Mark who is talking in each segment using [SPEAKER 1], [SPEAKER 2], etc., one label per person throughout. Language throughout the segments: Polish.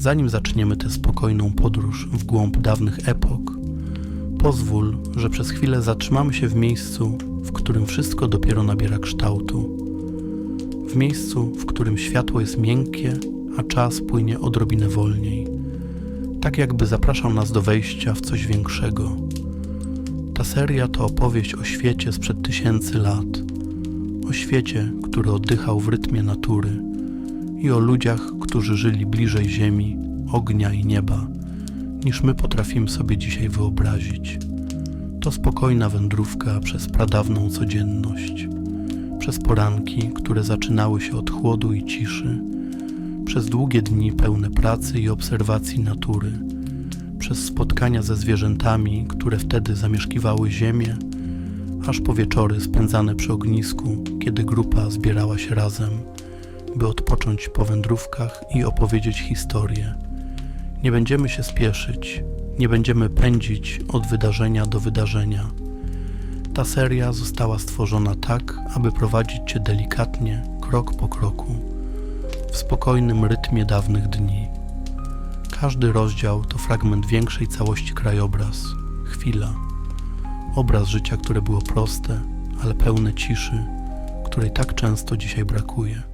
[SPEAKER 1] Zanim zaczniemy tę spokojną podróż w głąb dawnych epok, pozwól, że przez chwilę zatrzymamy się w miejscu, w którym wszystko dopiero nabiera kształtu. W miejscu, w którym światło jest miękkie, a czas płynie odrobinę wolniej. Tak jakby zapraszał nas do wejścia w coś większego. Ta seria to opowieść o świecie sprzed tysięcy lat. O świecie, który oddychał w rytmie natury i o ludziach, którzy żyli bliżej ziemi, ognia i nieba, niż my potrafimy sobie dzisiaj wyobrazić. To spokojna wędrówka przez pradawną codzienność, przez poranki, które zaczynały się od chłodu i ciszy, przez długie dni pełne pracy i obserwacji natury, przez spotkania ze zwierzętami, które wtedy zamieszkiwały ziemię, aż po wieczory spędzane przy ognisku, kiedy grupa zbierała się razem, by odpocząć po wędrówkach i opowiedzieć historię. Nie będziemy się spieszyć, nie będziemy pędzić od wydarzenia do wydarzenia. Ta seria została stworzona tak, aby prowadzić Cię delikatnie, krok po kroku, w spokojnym rytmie dawnych dni. Każdy rozdział to fragment większej całości krajobraz, chwila, obraz życia, które było proste, ale pełne ciszy, której tak często dzisiaj brakuje.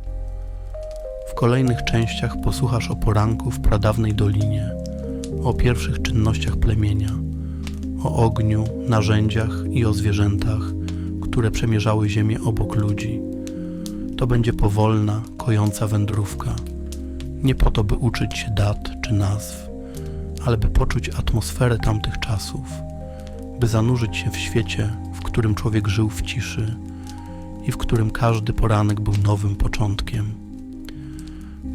[SPEAKER 1] Kolejnych częściach posłuchasz o poranku w pradawnej dolinie, o pierwszych czynnościach plemienia, o ogniu, narzędziach i o zwierzętach, które przemierzały ziemię obok ludzi. To będzie powolna, kojąca wędrówka. Nie po to, by uczyć się dat czy nazw, ale by poczuć atmosferę tamtych czasów, by zanurzyć się w świecie, w którym człowiek żył w ciszy i w którym każdy poranek był nowym początkiem.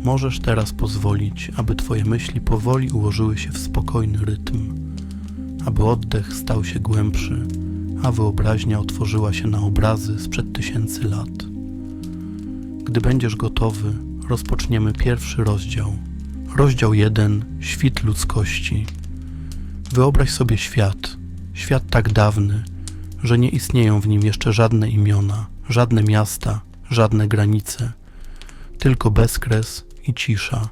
[SPEAKER 1] Możesz teraz pozwolić, aby Twoje myśli powoli ułożyły się w spokojny rytm, aby oddech stał się głębszy, a wyobraźnia otworzyła się na obrazy sprzed tysięcy lat. Gdy będziesz gotowy, rozpoczniemy pierwszy rozdział. Rozdział 1 Świt ludzkości. Wyobraź sobie świat, świat tak dawny, że nie istnieją w nim jeszcze żadne imiona, żadne miasta, żadne granice, tylko bezkres i cisza.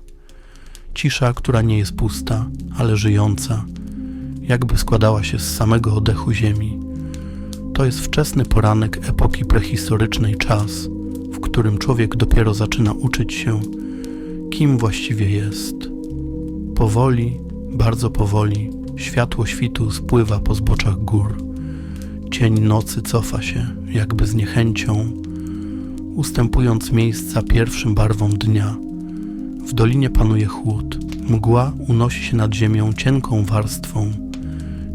[SPEAKER 1] Cisza, która nie jest pusta, ale żyjąca, jakby składała się z samego oddechu ziemi. To jest wczesny poranek epoki prehistorycznej czas, w którym człowiek dopiero zaczyna uczyć się, kim właściwie jest. Powoli, bardzo powoli, światło świtu spływa po zboczach gór. Cień nocy cofa się, jakby z niechęcią, ustępując miejsca pierwszym barwom dnia. W dolinie panuje chłód. Mgła unosi się nad ziemią cienką warstwą,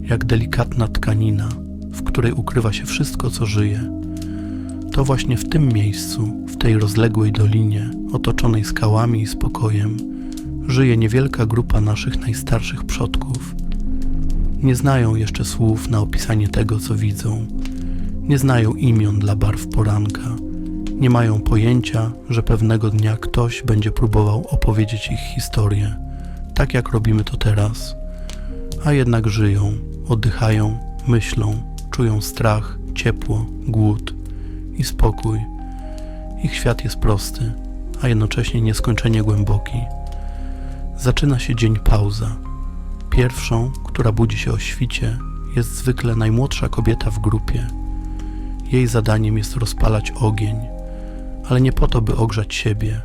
[SPEAKER 1] jak delikatna tkanina, w której ukrywa się wszystko, co żyje. To właśnie w tym miejscu, w tej rozległej dolinie, otoczonej skałami i spokojem, żyje niewielka grupa naszych najstarszych przodków. Nie znają jeszcze słów na opisanie tego, co widzą. Nie znają imion dla barw poranka. Nie mają pojęcia, że pewnego dnia ktoś będzie próbował opowiedzieć ich historię, tak jak robimy to teraz. A jednak żyją, oddychają, myślą, czują strach, ciepło, głód i spokój. Ich świat jest prosty, a jednocześnie nieskończenie głęboki. Zaczyna się dzień pauza. Pierwszą, która budzi się o świcie, jest zwykle najmłodsza kobieta w grupie. Jej zadaniem jest rozpalać ogień, ale nie po to, by ogrzać siebie.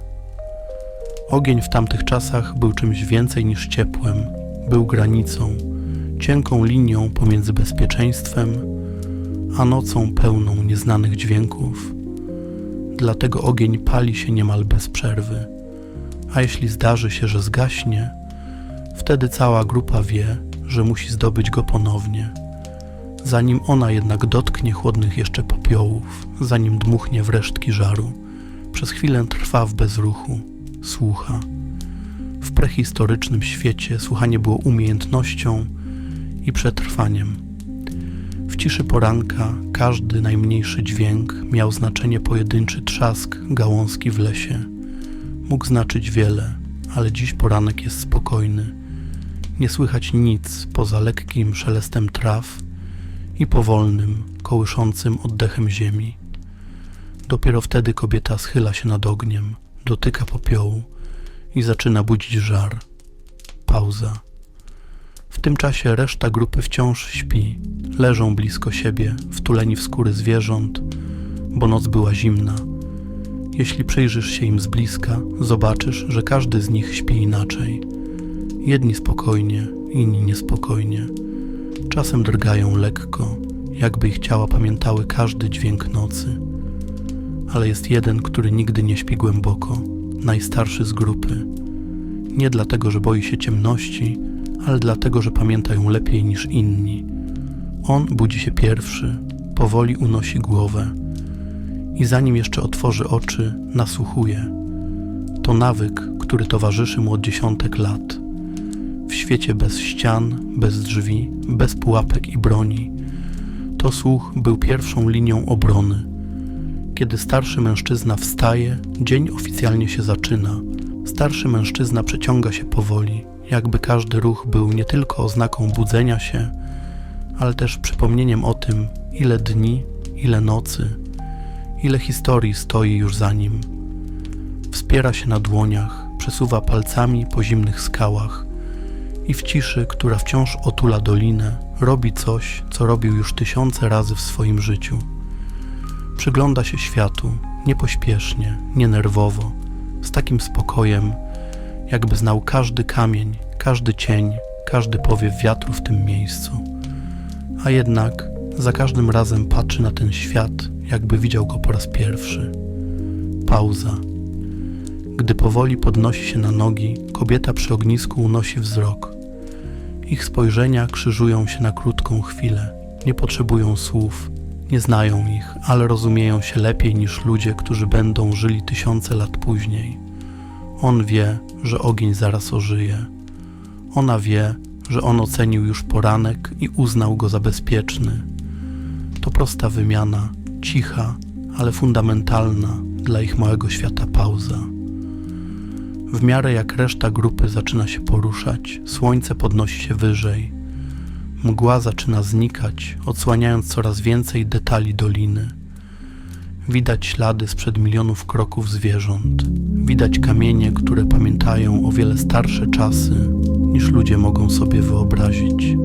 [SPEAKER 1] Ogień w tamtych czasach był czymś więcej niż ciepłem, był granicą, cienką linią pomiędzy bezpieczeństwem a nocą pełną nieznanych dźwięków. Dlatego ogień pali się niemal bez przerwy, a jeśli zdarzy się, że zgaśnie, wtedy cała grupa wie, że musi zdobyć go ponownie. Zanim ona jednak dotknie chłodnych jeszcze popiołów, zanim dmuchnie w resztki żaru, przez chwilę trwa w bezruchu, słucha. W prehistorycznym świecie słuchanie było umiejętnością i przetrwaniem. W ciszy poranka każdy najmniejszy dźwięk miał znaczenie pojedynczy trzask gałązki w lesie. Mógł znaczyć wiele, ale dziś poranek jest spokojny. Nie słychać nic poza lekkim szelestem traw i powolnym, kołyszącym oddechem ziemi. Dopiero wtedy kobieta schyla się nad ogniem, dotyka popiołu i zaczyna budzić żar. Pauza. W tym czasie reszta grupy wciąż śpi. Leżą blisko siebie, wtuleni w skóry zwierząt, bo noc była zimna. Jeśli przyjrzysz się im z bliska, zobaczysz, że każdy z nich śpi inaczej. Jedni spokojnie, inni niespokojnie. Czasem drgają lekko, jakby ich ciała pamiętały każdy dźwięk nocy. Ale jest jeden, który nigdy nie śpi głęboko, najstarszy z grupy. Nie dlatego, że boi się ciemności, ale dlatego, że pamięta ją lepiej niż inni. On budzi się pierwszy, powoli unosi głowę i zanim jeszcze otworzy oczy, nasłuchuje. To nawyk, który towarzyszy mu od dziesiątek lat. W świecie bez ścian, bez drzwi, bez pułapek i broni. To słuch był pierwszą linią obrony. Kiedy starszy mężczyzna wstaje, dzień oficjalnie się zaczyna. Starszy mężczyzna przeciąga się powoli, jakby każdy ruch był nie tylko oznaką budzenia się, ale też przypomnieniem o tym, ile dni, ile nocy, ile historii stoi już za nim. Wspiera się na dłoniach, przesuwa palcami po zimnych skałach i w ciszy, która wciąż otula dolinę, robi coś, co robił już tysiące razy w swoim życiu. Przygląda się światu, niepośpiesznie, nienerwowo, z takim spokojem, jakby znał każdy kamień, każdy cień, każdy powiew wiatru w tym miejscu. A jednak za każdym razem patrzy na ten świat, jakby widział go po raz pierwszy. Pauza. Gdy powoli podnosi się na nogi, kobieta przy ognisku unosi wzrok. Ich spojrzenia krzyżują się na krótką chwilę. Nie potrzebują słów, nie znają ich, ale rozumieją się lepiej niż ludzie, którzy będą żyli tysiące lat później. On wie, że ogień zaraz ożyje. Ona wie, że on ocenił już poranek i uznał go za bezpieczny. To prosta wymiana, cicha, ale fundamentalna dla ich małego świata pauza. W miarę jak reszta grupy zaczyna się poruszać, słońce podnosi się wyżej. Mgła zaczyna znikać, odsłaniając coraz więcej detali doliny. Widać ślady sprzed milionów kroków zwierząt. Widać kamienie, które pamiętają o wiele starsze czasy niż ludzie mogą sobie wyobrazić.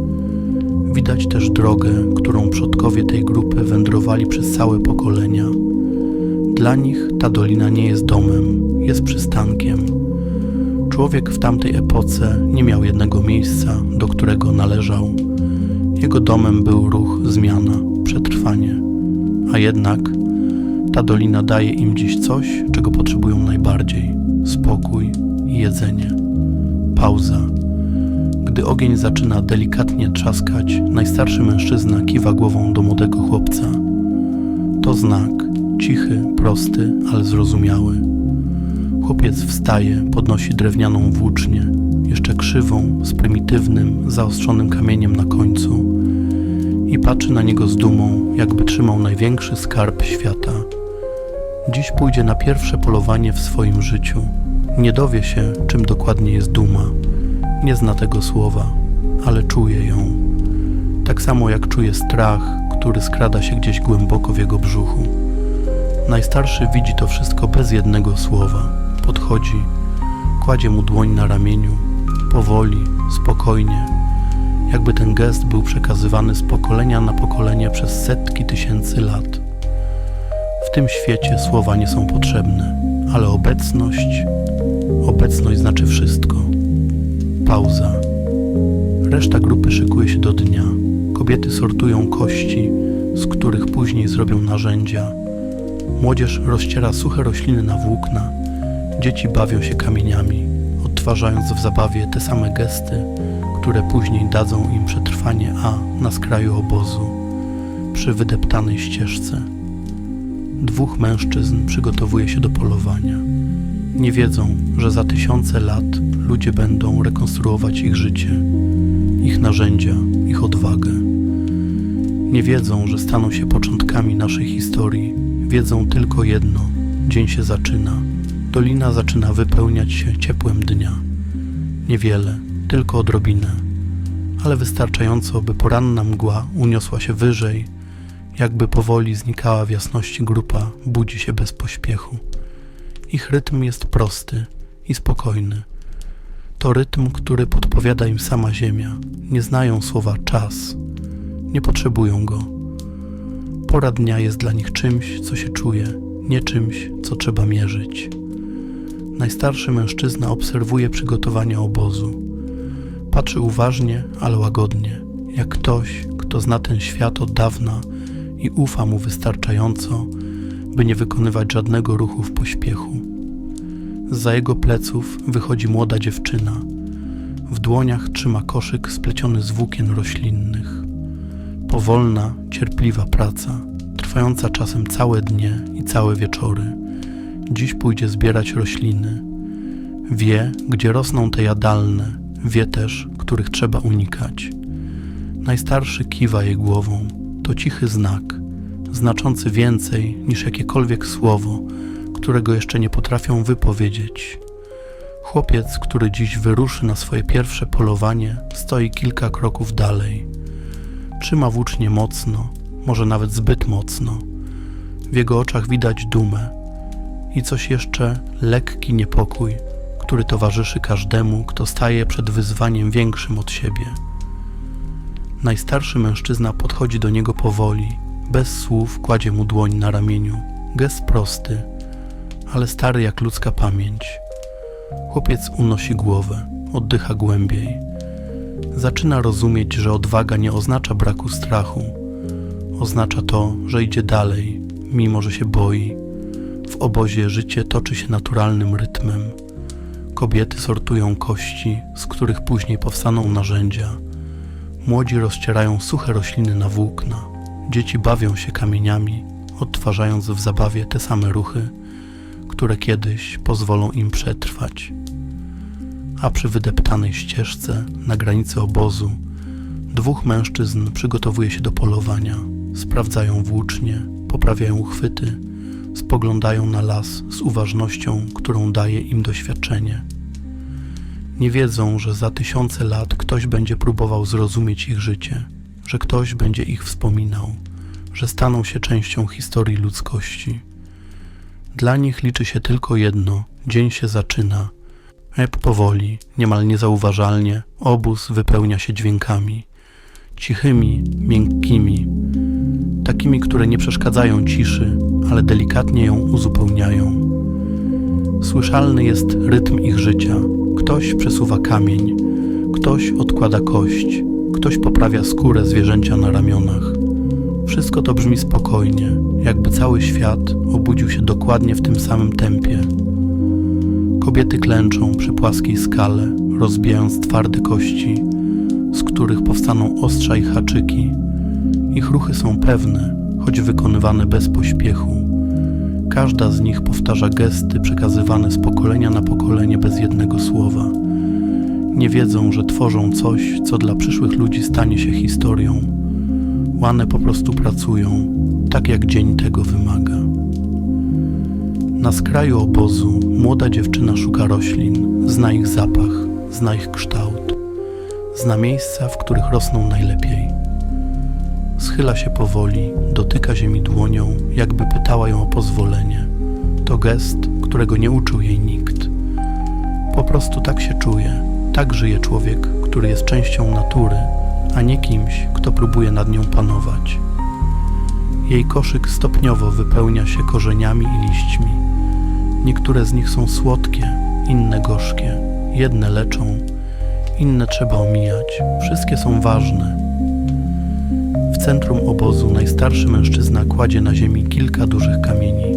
[SPEAKER 1] Widać też drogę, którą przodkowie tej grupy wędrowali przez całe pokolenia. Dla nich ta dolina nie jest domem, jest przystankiem. Człowiek w tamtej epoce nie miał jednego miejsca, do którego należał. Jego domem był ruch, zmiana, przetrwanie. A jednak ta dolina daje im dziś coś, czego potrzebują najbardziej: spokój i jedzenie. Pauza. Gdy ogień zaczyna delikatnie trzaskać, najstarszy mężczyzna kiwa głową do młodego chłopca. To znak, cichy, prosty, ale zrozumiały. Chłopiec wstaje, podnosi drewnianą włócznię, jeszcze krzywą, z prymitywnym, zaostrzonym kamieniem na końcu i patrzy na niego z dumą, jakby trzymał największy skarb świata. Dziś pójdzie na pierwsze polowanie w swoim życiu. Nie dowie się, czym dokładnie jest duma. Nie zna tego słowa, ale czuje ją. Tak samo jak czuje strach, który skrada się gdzieś głęboko w jego brzuchu. Najstarszy widzi to wszystko bez jednego słowa. Podchodzi, kładzie mu dłoń na ramieniu, powoli, spokojnie, jakby ten gest był przekazywany z pokolenia na pokolenie przez setki tysięcy lat. W tym świecie słowa nie są potrzebne, ale obecność, obecność znaczy wszystko. Pauza. Reszta grupy szykuje się do dnia. Kobiety sortują kości, z których później zrobią narzędzia. Młodzież rozciera suche rośliny na włókna. Dzieci bawią się kamieniami, odtwarzając w zabawie te same gesty, które później dadzą im przetrwanie A na skraju obozu, przy wydeptanej ścieżce. Dwóch mężczyzn przygotowuje się do polowania. Nie wiedzą, że za tysiące lat ludzie będą rekonstruować ich życie, ich narzędzia, ich odwagę. Nie wiedzą, że staną się początkami naszej historii. Wiedzą tylko jedno: dzień się zaczyna. Dolina zaczyna wypełniać się ciepłem dnia. Niewiele, tylko odrobinę, ale wystarczająco, by poranna mgła uniosła się wyżej, jakby powoli znikała w jasności grupa budzi się bez pośpiechu. Ich rytm jest prosty i spokojny. To rytm, który podpowiada im sama Ziemia. Nie znają słowa czas. Nie potrzebują go. Pora dnia jest dla nich czymś, co się czuje, nie czymś, co trzeba mierzyć. Najstarszy mężczyzna obserwuje przygotowania obozu. Patrzy uważnie, ale łagodnie, jak ktoś, kto zna ten świat od dawna i ufa mu wystarczająco, by nie wykonywać żadnego ruchu w pośpiechu. Za jego pleców wychodzi młoda dziewczyna. W dłoniach trzyma koszyk spleciony z włókien roślinnych. Powolna, cierpliwa praca, trwająca czasem całe dnie i całe wieczory. Dziś pójdzie zbierać rośliny. Wie, gdzie rosną te jadalne, wie też, których trzeba unikać. Najstarszy kiwa jej głową. To cichy znak, znaczący więcej niż jakiekolwiek słowo, którego jeszcze nie potrafią wypowiedzieć. Chłopiec, który dziś wyruszy na swoje pierwsze polowanie, stoi kilka kroków dalej. Trzyma włócznie mocno, może nawet zbyt mocno. W jego oczach widać dumę i coś jeszcze lekki niepokój, który towarzyszy każdemu, kto staje przed wyzwaniem większym od siebie. Najstarszy mężczyzna podchodzi do niego powoli, bez słów kładzie mu dłoń na ramieniu. Gest prosty, ale stary jak ludzka pamięć. Chłopiec unosi głowę, oddycha głębiej. Zaczyna rozumieć, że odwaga nie oznacza braku strachu. Oznacza to, że idzie dalej, mimo że się boi. W obozie życie toczy się naturalnym rytmem. Kobiety sortują kości, z których później powstaną narzędzia. Młodzi rozcierają suche rośliny na włókna. Dzieci bawią się kamieniami, odtwarzając w zabawie te same ruchy, które kiedyś pozwolą im przetrwać. A przy wydeptanej ścieżce na granicy obozu dwóch mężczyzn przygotowuje się do polowania. Sprawdzają włócznie, poprawiają uchwyty, spoglądają na las z uważnością, którą daje im doświadczenie. Nie wiedzą, że za tysiące lat ktoś będzie próbował zrozumieć ich życie, że ktoś będzie ich wspominał, że staną się częścią historii ludzkości. Dla nich liczy się tylko jedno: dzień się zaczyna. Eb powoli, niemal niezauważalnie, obóz wypełnia się dźwiękami. Cichymi, miękkimi, takimi, które nie przeszkadzają ciszy, ale delikatnie ją uzupełniają. Słyszalny jest rytm ich życia. Ktoś przesuwa kamień, ktoś odkłada kość, ktoś poprawia skórę zwierzęcia na ramionach. Wszystko to brzmi spokojnie, jakby cały świat obudził się dokładnie w tym samym tempie. Kobiety klęczą przy płaskiej skale, rozbijając twarde kości, z których powstaną ostrza i haczyki. Ich ruchy są pewne, choć wykonywane bez pośpiechu. Każda z nich powtarza gesty przekazywane z pokolenia na pokolenie bez jednego słowa. Nie wiedzą, że tworzą coś, co dla przyszłych ludzi stanie się historią. Łane po prostu pracują, tak jak dzień tego wymaga. Na skraju obozu młoda dziewczyna szuka roślin, zna ich zapach, zna ich kształt, zna miejsca, w których rosną najlepiej. Schyla się powoli, dotyka ziemi dłonią, jakby pytała ją o pozwolenie. To gest, którego nie uczył jej nikt. Po prostu tak się czuje, tak żyje człowiek, który jest częścią natury, a nie kimś, kto próbuje nad nią panować. Jej koszyk stopniowo wypełnia się korzeniami i liśćmi. Niektóre z nich są słodkie, inne gorzkie, jedne leczą, inne trzeba omijać. Wszystkie są ważne. Centrum obozu najstarszy mężczyzna kładzie na ziemi kilka dużych kamieni.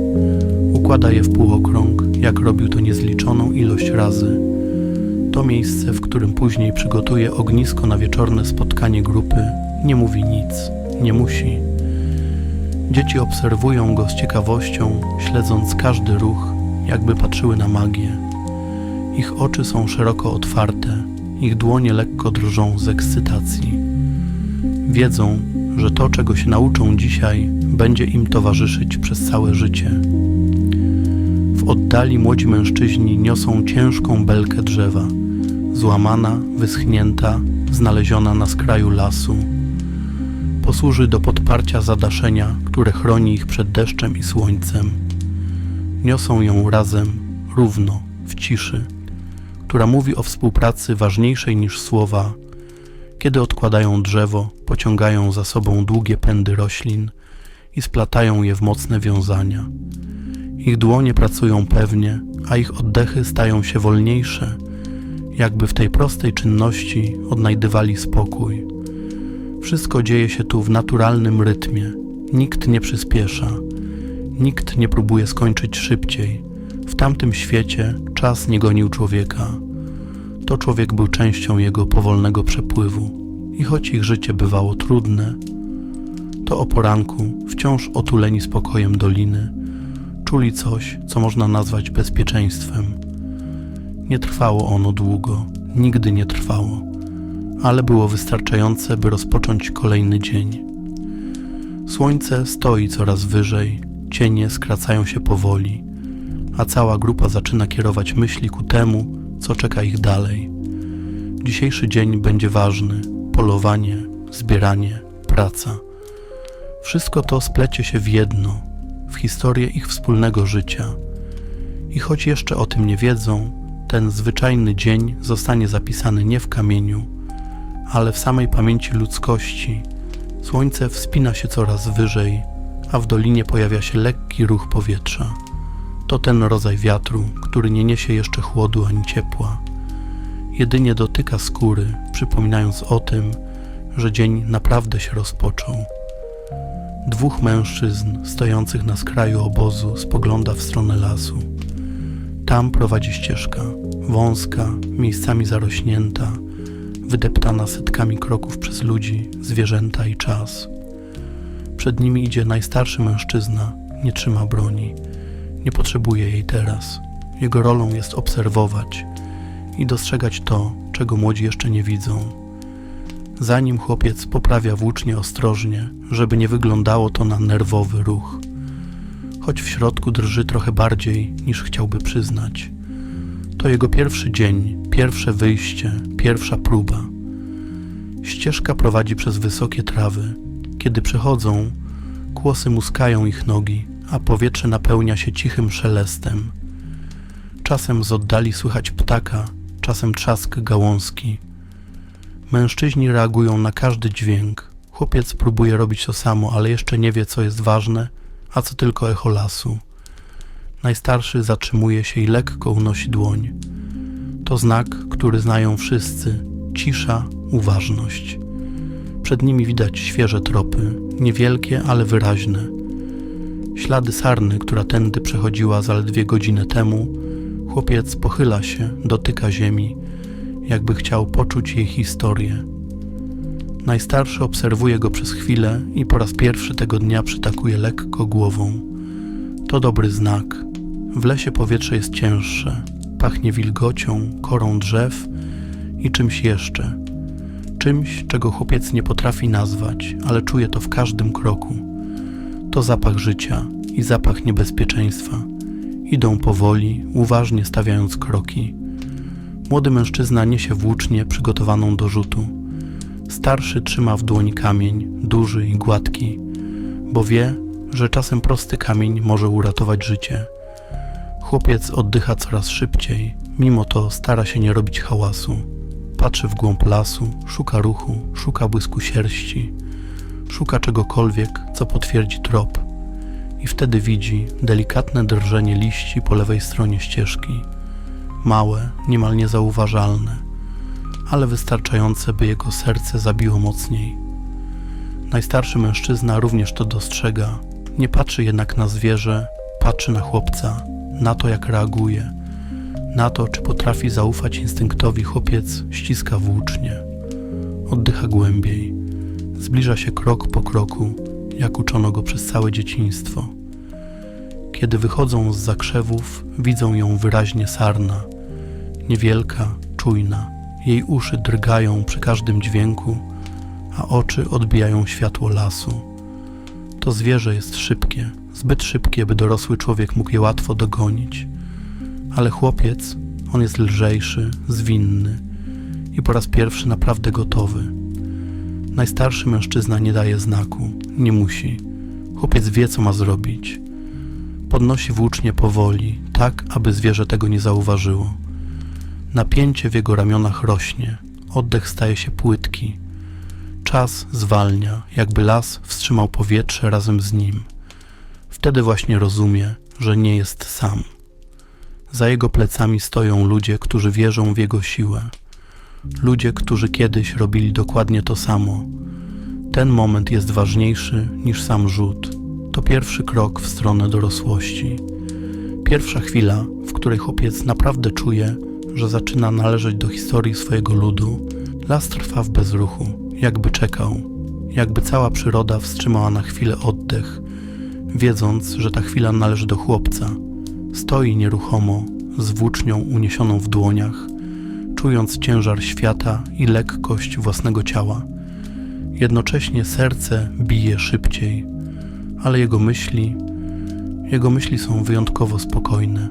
[SPEAKER 1] Układa je w półokrąg, jak robił to niezliczoną ilość razy. To miejsce, w którym później przygotuje ognisko na wieczorne spotkanie grupy, nie mówi nic, nie musi. Dzieci obserwują go z ciekawością, śledząc każdy ruch, jakby patrzyły na magię. Ich oczy są szeroko otwarte, ich dłonie lekko drżą z ekscytacji. Wiedzą, że to, czego się nauczą dzisiaj, będzie im towarzyszyć przez całe życie. W oddali młodzi mężczyźni niosą ciężką belkę drzewa, złamana, wyschnięta, znaleziona na skraju lasu. Posłuży do podparcia zadaszenia, które chroni ich przed deszczem i słońcem. Niosą ją razem, równo, w ciszy, która mówi o współpracy ważniejszej niż słowa, kiedy odkładają drzewo, pociągają za sobą długie pędy roślin i splatają je w mocne wiązania. Ich dłonie pracują pewnie, a ich oddechy stają się wolniejsze, jakby w tej prostej czynności odnajdywali spokój. Wszystko dzieje się tu w naturalnym rytmie. Nikt nie przyspiesza, nikt nie próbuje skończyć szybciej. W tamtym świecie czas nie gonił człowieka. To człowiek był częścią jego powolnego przepływu. I choć ich życie bywało trudne, to o poranku, wciąż otuleni spokojem doliny, czuli coś, co można nazwać bezpieczeństwem. Nie trwało ono długo, nigdy nie trwało, ale było wystarczające, by rozpocząć kolejny dzień. Słońce stoi coraz wyżej, cienie skracają się powoli, a cała grupa zaczyna kierować myśli ku temu, co czeka ich dalej. Dzisiejszy dzień będzie ważny polowanie, zbieranie, praca. Wszystko to splecie się w jedno, w historię ich wspólnego życia. I choć jeszcze o tym nie wiedzą, ten zwyczajny dzień zostanie zapisany nie w kamieniu, ale w samej pamięci ludzkości. Słońce wspina się coraz wyżej, a w dolinie pojawia się lekki ruch powietrza. To ten rodzaj wiatru, który nie niesie jeszcze chłodu ani ciepła. Jedynie dotyka skóry, przypominając o tym, że dzień naprawdę się rozpoczął. Dwóch mężczyzn stojących na skraju obozu spogląda w stronę lasu. Tam prowadzi ścieżka, wąska, miejscami zarośnięta, wydeptana setkami kroków przez ludzi, zwierzęta i czas. Przed nimi idzie najstarszy mężczyzna, nie trzyma broni, nie potrzebuje jej teraz. Jego rolą jest obserwować i dostrzegać to, czego młodzi jeszcze nie widzą. Zanim chłopiec poprawia włócznie ostrożnie, żeby nie wyglądało to na nerwowy ruch, choć w środku drży trochę bardziej niż chciałby przyznać. To jego pierwszy dzień, pierwsze wyjście, pierwsza próba. Ścieżka prowadzi przez wysokie trawy. Kiedy przechodzą, kłosy muskają ich nogi, a powietrze napełnia się cichym szelestem. Czasem z oddali słychać ptaka, czasem trzask gałązki. Mężczyźni reagują na każdy dźwięk. Chłopiec próbuje robić to samo, ale jeszcze nie wie, co jest ważne, a co tylko echo lasu. Najstarszy zatrzymuje się i lekko unosi dłoń. To znak, który znają wszyscy cisza, uważność. Przed nimi widać świeże tropy, niewielkie, ale wyraźne. Ślady sarny, która tędy przechodziła zaledwie godzinę temu, chłopiec pochyla się, dotyka ziemi, jakby chciał poczuć jej historię. Najstarszy obserwuje go przez chwilę i po raz pierwszy tego dnia przytakuje lekko głową. To dobry znak. W lesie powietrze jest cięższe, pachnie wilgocią, korą drzew i czymś jeszcze. Czymś, czego chłopiec nie potrafi nazwać, ale czuje to w każdym kroku. To zapach życia i zapach niebezpieczeństwa. Idą powoli, uważnie stawiając kroki. Młody mężczyzna niesie włócznie przygotowaną do rzutu. Starszy trzyma w dłoni kamień, duży i gładki, bo wie, że czasem prosty kamień może uratować życie. Chłopiec oddycha coraz szybciej, mimo to stara się nie robić hałasu. Patrzy w głąb lasu, szuka ruchu, szuka błysku sierści, szuka czegokolwiek, co potwierdzi trop. I wtedy widzi delikatne drżenie liści po lewej stronie ścieżki. Małe, niemal niezauważalne, ale wystarczające, by jego serce zabiło mocniej. Najstarszy mężczyzna również to dostrzega. Nie patrzy jednak na zwierzę, patrzy na chłopca, na to jak reaguje, na to czy potrafi zaufać instynktowi. Chłopiec ściska włócznie, oddycha głębiej, zbliża się krok po kroku, jak uczono go przez całe dzieciństwo. Kiedy wychodzą z zakrzewów, widzą ją wyraźnie sarna, niewielka, czujna. Jej uszy drgają przy każdym dźwięku, a oczy odbijają światło lasu. To zwierzę jest szybkie, zbyt szybkie, by dorosły człowiek mógł je łatwo dogonić. Ale chłopiec, on jest lżejszy, zwinny i po raz pierwszy naprawdę gotowy. Najstarszy mężczyzna nie daje znaku, nie musi. Chłopiec wie, co ma zrobić. Podnosi włócznie powoli, tak, aby zwierzę tego nie zauważyło. Napięcie w jego ramionach rośnie, oddech staje się płytki. Czas zwalnia, jakby las wstrzymał powietrze razem z nim. Wtedy właśnie rozumie, że nie jest sam. Za jego plecami stoją ludzie, którzy wierzą w jego siłę. Ludzie, którzy kiedyś robili dokładnie to samo. Ten moment jest ważniejszy niż sam rzut. To pierwszy krok w stronę dorosłości. Pierwsza chwila, w której chłopiec naprawdę czuje, że zaczyna należeć do historii swojego ludu. Las trwa w bezruchu, jakby czekał, jakby cała przyroda wstrzymała na chwilę oddech, wiedząc, że ta chwila należy do chłopca. Stoi nieruchomo, z włócznią uniesioną w dłoniach, czując ciężar świata i lekkość własnego ciała. Jednocześnie serce bije szybciej, ale jego myśli, jego myśli są wyjątkowo spokojne.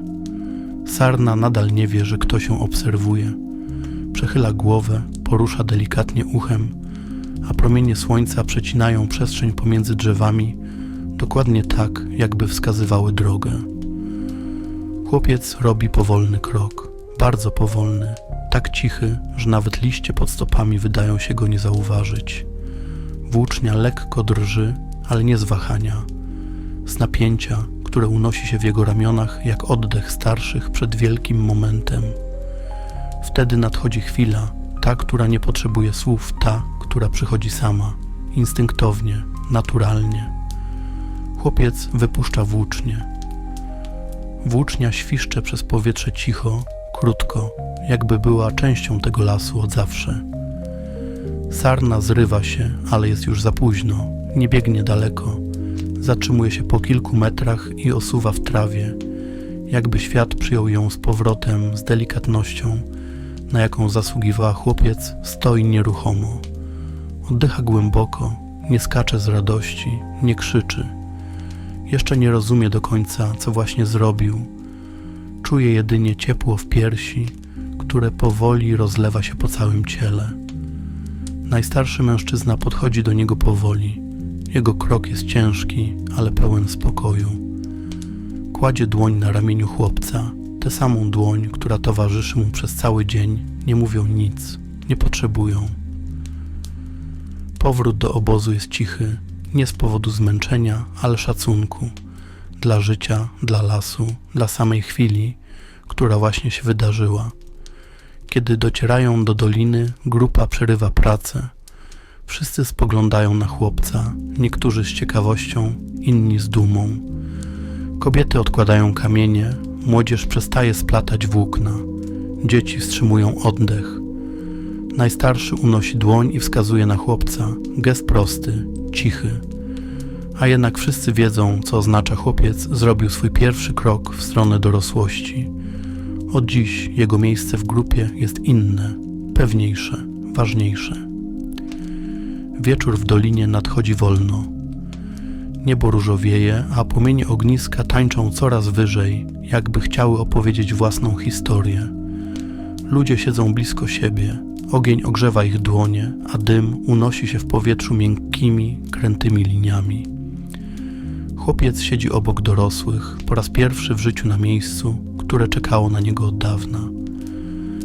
[SPEAKER 1] Sarna nadal nie wie, że ktoś ją obserwuje. Przechyla głowę, porusza delikatnie uchem, a promienie słońca przecinają przestrzeń pomiędzy drzewami, dokładnie tak, jakby wskazywały drogę. Chłopiec robi powolny krok, bardzo powolny, tak cichy, że nawet liście pod stopami wydają się go nie zauważyć. Włócznia lekko drży, ale nie z wahania, z napięcia, które unosi się w jego ramionach jak oddech starszych przed wielkim momentem. Wtedy nadchodzi chwila, ta, która nie potrzebuje słów, ta, która przychodzi sama, instynktownie, naturalnie. Chłopiec wypuszcza włócznię. Włócznia świszcze przez powietrze cicho, krótko, jakby była częścią tego lasu od zawsze. Sarna zrywa się, ale jest już za późno, nie biegnie daleko. Zatrzymuje się po kilku metrach i osuwa w trawie, jakby świat przyjął ją z powrotem z delikatnością, na jaką zasługiwała chłopiec, stoi nieruchomo. Oddycha głęboko, nie skacze z radości, nie krzyczy. Jeszcze nie rozumie do końca, co właśnie zrobił. Czuje jedynie ciepło w piersi, które powoli rozlewa się po całym ciele. Najstarszy mężczyzna podchodzi do niego powoli. Jego krok jest ciężki, ale pełen spokoju. Kładzie dłoń na ramieniu chłopca, tę samą dłoń, która towarzyszy mu przez cały dzień. Nie mówią nic, nie potrzebują. Powrót do obozu jest cichy, nie z powodu zmęczenia, ale szacunku dla życia, dla lasu, dla samej chwili, która właśnie się wydarzyła. Kiedy docierają do doliny, grupa przerywa pracę. Wszyscy spoglądają na chłopca, niektórzy z ciekawością, inni z dumą. Kobiety odkładają kamienie, młodzież przestaje splatać włókna, dzieci wstrzymują oddech. Najstarszy unosi dłoń i wskazuje na chłopca, gest prosty, cichy. A jednak wszyscy wiedzą, co oznacza chłopiec zrobił swój pierwszy krok w stronę dorosłości. Od dziś jego miejsce w grupie jest inne, pewniejsze, ważniejsze. Wieczór w dolinie nadchodzi wolno. Niebo różowieje, a płomienie ogniska tańczą coraz wyżej, jakby chciały opowiedzieć własną historię. Ludzie siedzą blisko siebie, ogień ogrzewa ich dłonie, a dym unosi się w powietrzu miękkimi, krętymi liniami. Chłopiec siedzi obok dorosłych, po raz pierwszy w życiu na miejscu, które czekało na niego od dawna.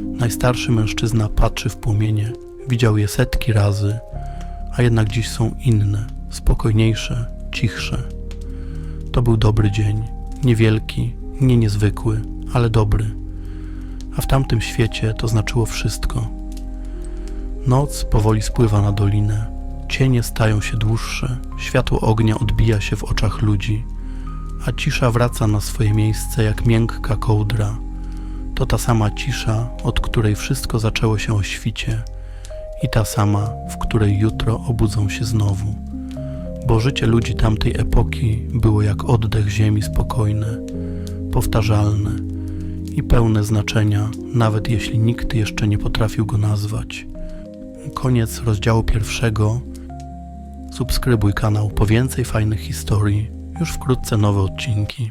[SPEAKER 1] Najstarszy mężczyzna patrzy w płomienie, widział je setki razy, a jednak dziś są inne, spokojniejsze, cichsze. To był dobry dzień, niewielki, nie niezwykły, ale dobry. A w tamtym świecie to znaczyło wszystko. Noc powoli spływa na dolinę, cienie stają się dłuższe, światło ognia odbija się w oczach ludzi, a cisza wraca na swoje miejsce jak miękka kołdra. To ta sama cisza, od której wszystko zaczęło się o świcie i ta sama, w której jutro obudzą się znowu. Bo życie ludzi tamtej epoki było jak oddech ziemi spokojne, powtarzalne i pełne znaczenia, nawet jeśli nikt jeszcze nie potrafił go nazwać. Koniec rozdziału pierwszego. Subskrybuj kanał po więcej fajnych historii. Już wkrótce nowe odcinki.